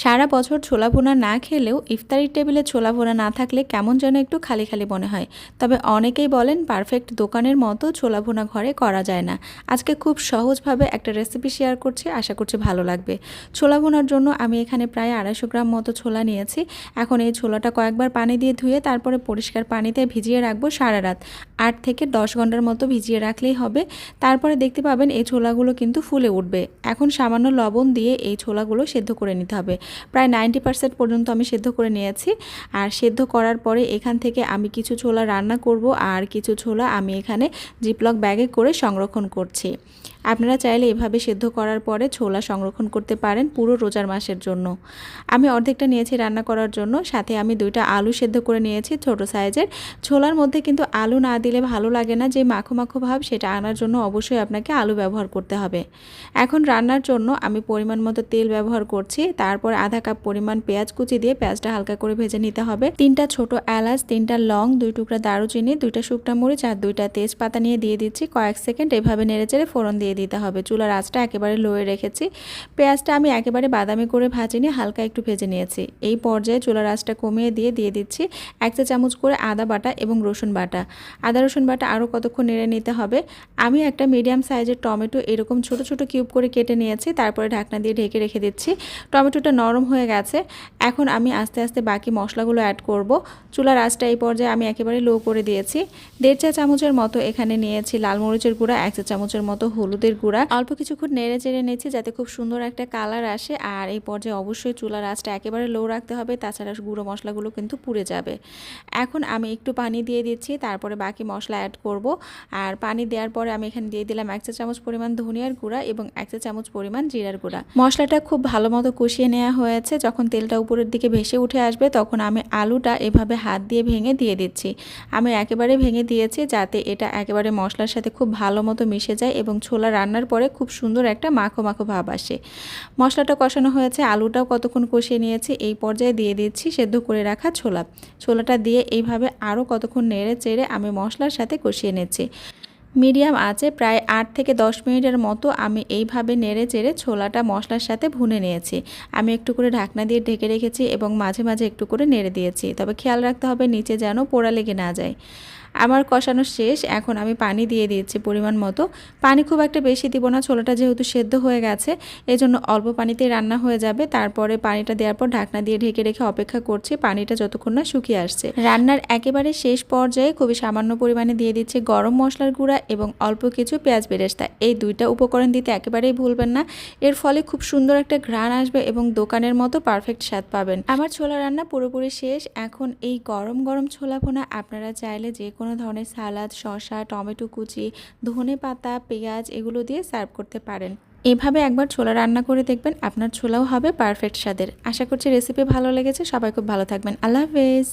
সারা বছর ছোলা ভুনা না খেলেও ইফতারির টেবিলে ছোলা ভুনা না থাকলে কেমন যেন একটু খালি খালি মনে হয়। তবে অনেকেই বলেন পারফেক্ট দোকানের মতো ছোলা ভুনা ঘরে করা যায় না। আজকে খুব সহজভাবে একটা রেসিপি শেয়ার করছি, আশা করছি ভালো লাগবে। ছোলা ভুনার জন্য আমি এখানে প্রায় আড়াইশো গ্রাম মতো ছোলা নিয়েছি। এখন এই ছোলাটা কয়েকবার পানি দিয়ে ধুয়ে তারপরে পরিষ্কার পানিতে ভিজিয়ে রাখব সারা রাত। আট থেকে দশ ঘণ্টার মতো ভিজিয়ে রাখলেই হবে। তারপরে দেখতে পাবেন এই ছোলাগুলো কিন্তু ফুলে উঠবে। এখন সামান্য লবণ দিয়ে এই ছোলাগুলো সেদ্ধ করে নিতে হবে। প্রায় নাইনটি পার্সেন্ট পর্যন্ত আমি সেদ্ধ করে নিয়েছি। আর সেদ্ধ করার পরে এখান থেকে আমি কিছু ছোলা রান্না করব আর কিছু ছোলা আমি এখানে জিপলক ব্যাগে করে সংরক্ষণ করছি। আপনারা চাইলে এভাবে সেদ্ধ করার পরে ছোলা সংরক্ষণ করতে পারেন পুরো রোজার মাসের জন্য। আমি অর্ধেকটা নিয়েছি রান্না করার জন্য, সাথে আমি দুইটা আলু সেদ্ধ করে নিয়েছি ছোট সাইজের। ছোলার মধ্যে কিন্তু আলু না দিলে ভালো লাগে না, যে মাখো মাখো ভাব সেটা আনার জন্য অবশ্যই আপনাকে আলু ব্যবহার করতে হবে। এখন রান্নার জন্য আমি পরিমাণ মতো তেল ব্যবহার করছি, তারপর আধা কাপ পরিমাণ পেঁয়াজ কুচি দিয়ে পেঁয়াজটা হালকা করে ভেজে নিতে হবে। তিনটা ছোট এলাচ, তিনটা লং, দুই টুকরা দারুচিনি, দুইটা শুকনা মরিচ আর দুইটা তেজপাতা নিয়ে দিয়ে দিচ্ছি। কয়েক সেকেন্ড এভাবে নেড়ে চেড়ে ফোড়ন দিয়ে দিতে হবে। চুলার আঁচটা একেবারে লোয়ে রেখেছি। পেঁয়াজটা আমি একেবারে বাদামি করে ভাজিনি হালকা একটু ভেজে নিয়েছি। এই পর্যায়ে চুলার আঁচটা কমিয়ে দিয়ে দিয়ে দিচ্ছি এক চা চামচ করে আদা বাটা এবং রসুন বাটা। আদা রসুন বাটা আরও কতক্ষণ নেড়ে নিতে হবে? আমি একটা মিডিয়াম সাইজের টমেটো এরকম ছোট ছোট কিউব করে কেটে নিয়েছি। তারপরে ঢাকনা দিয়ে ঢেকে রেখে দিচ্ছি। টমেটোটা নরম হয়ে গেছে। এখন আমি আস্তে আস্তে বাকি মশলাগুলো অ্যাড করব। চুলার আঁচটা এই পর্যায়ে আমি একেবারে লো করে দিয়েছি। দেড় চা চামচের মতো এখানে নিয়েছি লাল মরিচের গুঁড়া, এক চা চামচের মতো হলুদের গুঁড়া। অল্প কিছুক্ষণ নেড়ে চেড়ে নিয়েছি যাতে খুব সুন্দর একটা কালার আসে। আর এই পর্যায়ে অবশ্যই চুলার আঁচটা একেবারে লো রাখতে হবে, তাছাড়া গুঁড়ো মশলাগুলো কিন্তু পুড়ে যাবে। এখন আমি একটু পানি দিয়ে দিচ্ছি, তারপরে বাকি মশলা অ্যাড করব। আর পানি দেওয়ার পরে আমি এখানে দিয়ে দিলাম এক চা চামচ পরিমাণ ধনিয়ার গুঁড়া এবং এক চা চামচ পরিমাণ জিরার গুঁড়া। মশলাটা খুব ভালো মতো কষিয়ে নেওয়া হয়েছে, যখন তেলটা উপরের দিকে ভেসে উঠে আসবে, তখন আমি আলুটা এভাবে হাত দিয়ে ভেঙে দিয়ে দিচ্ছি। আমি একেবারে ভেঙে দিয়েছি যাতে এটা একেবারে মশলার সাথে খুব ভালো মতো মিশে যায় এবং ছোলা রান্নার পরে খুব সুন্দর একটা মাখো মাখো ভাব আসে। মশলাটা কষানো হয়েছে, আলুটাও কতক্ষণ কষিয়ে নিয়েছি, এই পর্যায়ে দিয়ে দিচ্ছি সেদ্ধ করে রাখা ছোলা। ছোলাটা দিয়ে এইভাবে আরও কতক্ষণ নেড়ে চেড়ে আমি মশলার সাথে কষিয়ে নিচ্ছি। মিডিয়াম আছে, প্রায় আট থেকে দশ মিনিটের মতো আমি এইভাবে নেড়ে চেড়ে ছোলাটা মশলার সাথে ভুনে নিয়েছি। আমি একটু করে ঢাকনা দিয়ে ঢেকে রেখেছি এবং মাঝে মাঝে একটু করে নেড়ে দিয়েছি। তবে খেয়াল রাখতে হবে নিচে যেন পোড়া লেগে না যায়। আমার কষানো শেষ, এখন আমি পানি দিয়ে দিয়েছি পরিমাণ মতো। পানি খুব একটা বেশি দিব না, ছোলাটা যেহেতু সেদ্ধ হয়ে গেছে এই জন্য অল্প পানিতেই রান্না হয়ে যাবে। তারপরে পানিটা দেওয়ার পর ঢাকনা দিয়ে ঢেকে রেখে অপেক্ষা করছি, পানিটা যতক্ষণ না শুকিয়ে আসছে। রান্নার একেবারে শেষ পর্যায়ে খুবই সামান্য পরিমাণে দিয়ে দিচ্ছি গরম মশলার গুঁড়া এবং অল্প কিছু পেঁয়াজ বেরেস্তা। এই দুইটা উপকরণ দিতে একেবারেই ভুলবেন না, এর ফলে খুব সুন্দর একটা ঘ্রাণ আসবে এবং দোকানের মতো পারফেক্ট স্বাদ পাবেন। আমার ছোলা রান্না পুরোপুরি শেষ, এখন এই গরম গরম ছোলা ভোনা আপনারা চাইলে যে কোনো ধরনের সালাদ শশা টমেটো কুচি, ধনে পাতা, পেঁয়াজ এগুলো দিয়ে সার্ভ করতে পারেন। এভাবে একবার ছোলা রান্না করে দেখবেন আপনার ছোলাও হবে পারফেক্ট স্বাদের। আশা করছি রেসিপি ভালো লেগেছে। সবাই খুব ভালো থাকবেন। আল্লাহ হাফেজ।